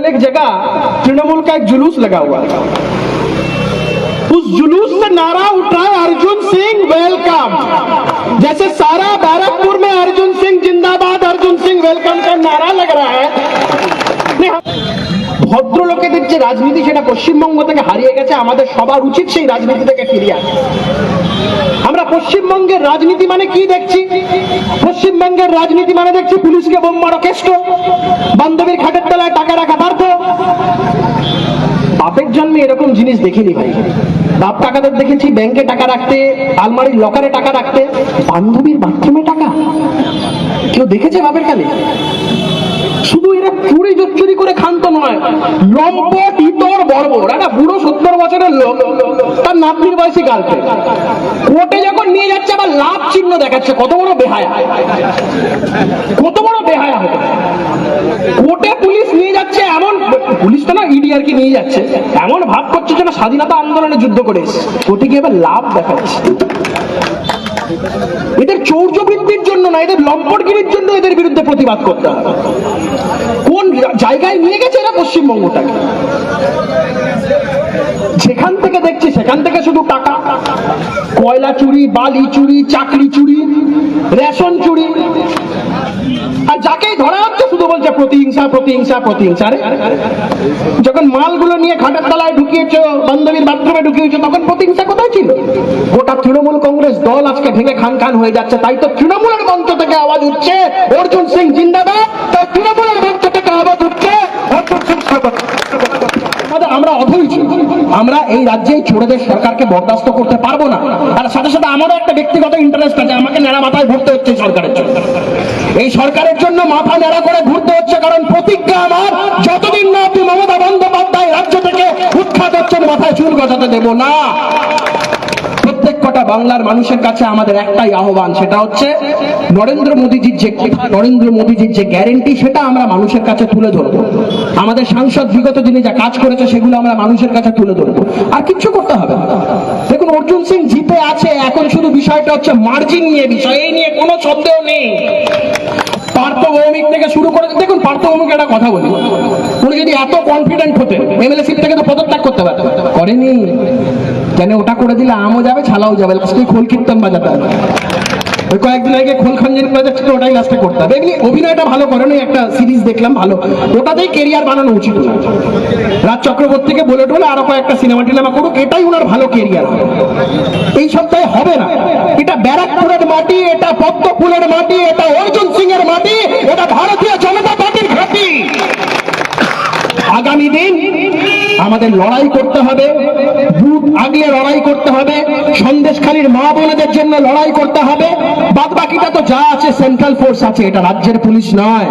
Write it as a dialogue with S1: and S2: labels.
S1: कल एक जगह तृणमूल का एक जुलूस लगा हुआ था उस जुलूस से नारा उठा है अर्जुन सिंह वेलकम जैसे सारा बैरकपुर में अर्जुन सिंह जिंदाबाद अर्जुन सिंह वेलकम का नारा लग रहा है ভদ্রলোকেদের যে রাজনীতি সেটা পশ্চিমবঙ্গ থেকে হারিয়ে গেছে আমাদের সবার উচিত সেই রাজনীতি থেকে ফিরিয়ে আসা আমরা পশ্চিমবঙ্গের রাজনীতি মানে কি দেখছি পশ্চিমবঙ্গের রাজনীতি মানে দেখছি পুলিশকে বোম মারো কেষ্ট বান্ধবীর জিনিস দেখিনি ভাই। বাপ টাকাদের দেখেছি ব্যাংকে টাকা রাখতে, আলমারির লকারে টাকা রাখতে। বান্ধবীর বাথরুমে টাকা? কেউ দেখেছে বাপের কালে? শুধু এরা চুরি চুরি করে খান্ত নয়, লম্পট, ইতর, বর্বর। একটা বুড়ো সত্তর বছরের লোক, তার নাতনির বয়সী গার্লফ্রেন্ড কোর্টে যখন নিয়ে যাচ্ছে, আবার লাভ চিহ্ন দেখাচ্ছে। কত বড় বেহায়া। কত বড় বেহায়া হবে কোর্টে পুলিশ নিয়ে যাচ্ছে এমন পুলিশ তো না ইডি আর কি নিয়ে যাচ্ছে, এমন ভাব করছে যেন স্বাধীনতা আন্দোলনে যুদ্ধ করে এসেছে। কোর্টে এবার লাভ দেখাচ্ছে এদের চৌর্য বৃদ্ধির জন্য না, এদের লম্পটগিরির জন্য এদের বিরুদ্ধে প্রতিবাদ করতে হবে। কোন জায়গায় নিয়ে গেছে এরা পশ্চিমবঙ্গটাকে? যেখান থেকে দেখছি সেখান থেকে শুধু টাকা। কয়লা চুরি, বালি চুরি, চাকরি চুরি, রেশন চুরি প্রতিহিংসা প্রতিহিংসা প্রতিহিংসা। আরে যখন মালগুলো নিয়ে খাটের তলায় ঢুকিয়েছ, বান্ধবীর বাথরুমে ঢুকিয়েছ, তখন প্রতিহিংসা কোথায় ছিল? গোটা তৃণমূল কংগ্রেস দল আজকে ভেঙে খান খান হয়ে যাচ্ছে, তাই তো তৃণমূলের মঞ্চ থেকে আওয়াজ উঠছে, অর্জুন সিং জিন্দাবাদ, তাই তৃণমূলের মঞ্চ থেকে আওয়াজ উঠছে, অর্জুন সিং আমরা অধৈর্য, আমরা এই রাজ্যে ছোটদের সরকারকে বরদাস্ত করতে পারব না। আর সাথে সাথে আমারও একটা ব্যক্তিগত ইন্টারেস্ট আছে, আমাকে নেড়া মাথায় ঘুরতে হচ্ছে সরকারের জন্য। এই সরকারের জন্য মাথা নেড়া করে ঘুরতে হচ্ছে, কারণ প্রতিজ্ঞা আমার, যতদিন না আপনি মমতা বন্দ্যোপাধ্যায় রাজ্য থেকে উৎখাত হচ্ছেন, মাথায় চুল গজাতে দেব না। প্রত্যেক কটা বাংলার মানুষের কাছে আমাদের একটাই আহ্বান, সেটা হচ্ছে নরেন্দ্র মোদীজির যে নরেন্দ্র মোদীজির যে গ্যারেন্টি সেটা আমরা মানুষের কাছে তুলে ধরবো। আমাদের সাংসদ বিগত দিনে যা কাজ করেছে, সেগুলো আমরা মানুষের কাছে তুলে ধরবো। আর কিচ্ছু করতে হবে। দেখুন, অর্জুন সিং জিতে আছে, এখন শুধু বিষয়টা হচ্ছে মার্জিন নিয়ে, বিষয় এই নিয়ে কোনো সন্দেহ নেই। পার্থ ভৌমিক থেকে শুরু করে, দেখুন পার্থ ভৌমিক একটা কথা বলি। উনি যদি এত কনফিডেন্ট হতে এমএলএ সিট থেকে তো পদত্যাগ করতে পারতেন। করেনি। কেন? ওটা করে দিলে আমও যাবে, ছালাও যাবে। লাস্টে খোল কীর্তন বাজাতে ওই কয়েকদিন আগে খোল খঞ্জন প্রজেক্ট ওটাই লাস্টে করতে হবে। এমনি অভিনয়টা ভালো করেন একটা সিরিজ দেখলাম, ভালো। ওটাতেই কেরিয়ার বানানো উচিত রাজ চক্রবর্তীকে বলে টলে আরও কয়েকটা সিনেমা টিনেমা করুক, এটাই ওনার ভালো কেরিয়ার এই সপ্তাহে হবে না। এটা ব্যারাকপুরের মাটি, এটা পদ্ম ফুলের মাটি, এটা অর্জুন মাটি এটা ভারতীয় জনতা পার্টির ঘাঁটি। আগামী দিন আমাদের লড়াই করতে হবে বুট আগলে লড়াই করতে হবে, সন্দেশখালীর মা বোনেদের জন্য লড়াই করতে হবে বাদ বাকিটা তো যা আছে সেন্ট্রাল ফোর্স আছে, এটা রাজ্যের পুলিশ নয়।